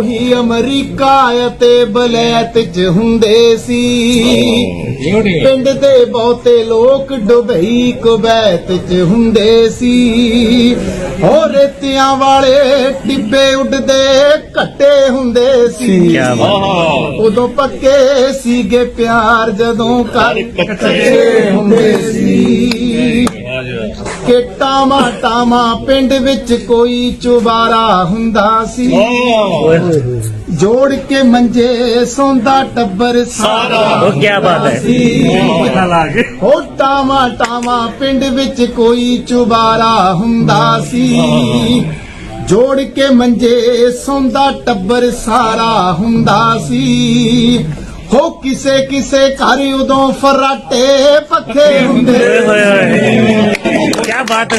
ਉਹੀ ਅਮਰੀਕਾ ਅਤੇ ਬਲੈਤ ਚ ਹੁੰਦੇ ਸੀ। ਪਿੰਡ ਦੇ ਬਹੁਤੇ ਲੋਕ ਡੁਬਈ ਕੁਵੈਤ ਚ ਹੁੰਦੇ ਸੀ। ਹੋ ਰੇਤਿਆਂ ਵਾਲੇ ਟਿੱਬੇ ਉੱਡਦੇ ਘੱਟੇ ਹੁੰਦੇ ਸੀ। ਉਦੋਂ ਪੱਕੇ ਸੀਗੇ ਪਿਆਰ ਜਦੋਂ ਘਰ ਕੱਚੇ ਹੁੰਦੇ ਸੀ। ਕਿ ਟਾਮਾ ਟਾਮਾ ਪਿੰਡ ਵਿੱਚ ਕੋਈ ਚੁਬਾਰਾ ਹੁੰਦਾ ਸੀ। ਜੋੜ ਕੇ ਮੰਜੇ ਸੌਂਦਾ ਟੱਬਰ ਸਾਰਾ ਉਹ ਕਿਆ ਬਾਤ ਹੈ। ਹੋ ਟਾਮਾ ਟਾਮਾ ਪਿੰਡ ਵਿੱਚ ਕੋਈ ਚੁਬਾਰਾ ਹੁੰਦਾ ਸੀ। ਜੋੜ ਕੇ ਮੰਜੇ ਸੌਂਦਾ ਟੱਬਰ ਸਾਰਾ ਹੁੰਦਾ ਸੀ। ਹੋ ਕਿਸੇ ਕਿਸੇ ਘਰ ਉਦੋਂ ਫਰਾਟੇ ਪੱਖੇ ਹੁੰਦੇ। பாட்டு